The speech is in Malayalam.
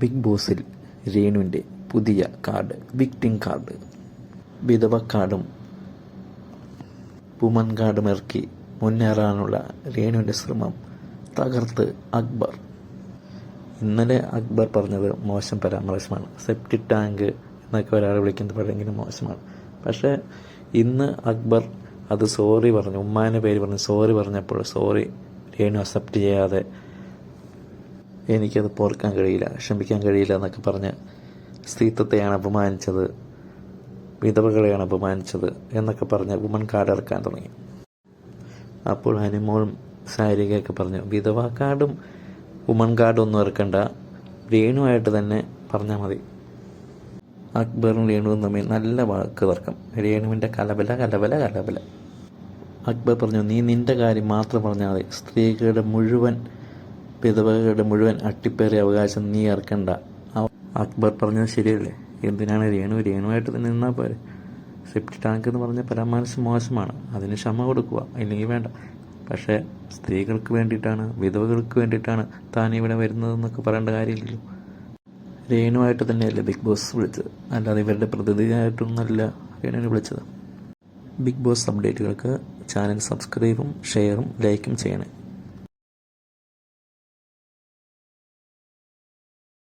ബിഗ് ബോസിൽ രേണുവിന്റെ പുതിയ കാർഡ് വിക്ടിം കാർഡ് വിധവ കാർഡും വുമൻ കാർഡും ഇറക്കി മുന്നേറാനുള്ള രേണുവിന്റെ ശ്രമം തകർത്ത് അക്ബർ. ഇന്നലെ അക്ബർ പറഞ്ഞത് മോശം പരാമർശമാണ്. സെപ്റ്റി ടാങ്ക് എന്നൊക്കെ ഒരാൾ വിളിക്കുന്നത് ഭയങ്കര മോശമാണ്. പക്ഷേ ഇന്ന് അക്ബർ അത് സോറി പറഞ്ഞു ഉമ്മാന്റെ പേര് പറഞ്ഞു സോറി പറഞ്ഞപ്പോൾ സോറി രേണു അക്സെപ്റ്റ് ചെയ്യാതെ എനിക്കത് പോർക്കാൻ കഴിയില്ല ക്ഷമിക്കാൻ കഴിയില്ല എന്നൊക്കെ പറഞ്ഞ് സ്ത്രീത്വത്തെയാണ് അപമാനിച്ചത് വിധവകളെയാണ് അപമാനിച്ചത് എന്നൊക്കെ പറഞ്ഞ് വുമൺ കാർഡ് ഇറക്കാൻ തുടങ്ങി. അപ്പോൾ ഹനിമോളും സാരികയൊക്കെ പറഞ്ഞു വിധവ കാർഡും വുമൺ കാർഡും ഒന്നും ഇറക്കണ്ട രേണുവായിട്ട് തന്നെ പറഞ്ഞാൽ മതി. അക്ബറും രേണുവും തമ്മിൽ നല്ല വാക്ക് തർക്കം. രേണുവിന്റെ കലബല കലബല കലബല. അക്ബർ പറഞ്ഞു നീ നിന്റെ കാര്യം മാത്രം പറഞ്ഞാൽ മതി സ്ത്രീകളുടെ മുഴുവൻ വിധവകളുടെ മുഴുവൻ അട്ടിപ്പേറിയ അവകാശം നീ ഇറക്കണ്ട അക്ബർ പറഞ്ഞത് ശരിയല്ലേ? എന്തിനാണ് രേണു രേണുവായിട്ട് തന്നെ നിന്നാൽ പോരെ? സെപ്റ്റി ടാങ്ക് എന്ന് പറഞ്ഞ പരമാവശം മോശമാണ്. അതിന് ക്ഷമ കൊടുക്കുക. ഇല്ലെങ്കിൽ വേണ്ട. പക്ഷേ സ്ത്രീകൾക്ക് വേണ്ടിയിട്ടാണ് വിധവകൾക്ക് വേണ്ടിയിട്ടാണ് താൻ ഇവിടെ വരുന്നതെന്നൊക്കെ പറയേണ്ട കാര്യമില്ലല്ലോ. രേണുവായിട്ട് തന്നെയല്ലേ ബിഗ് ബോസ് വിളിച്ചത്? അല്ലാതെ ഇവരുടെ പ്രതിനിധിയായിട്ടൊന്നുമല്ല രേണുവിനെ വിളിച്ചത്. ബിഗ് ബോസ് അപ്ഡേറ്റുകൾക്ക് ചാനൽ സബ്സ്ക്രൈബും ഷെയറും ലൈക്കും ചെയ്യണേ.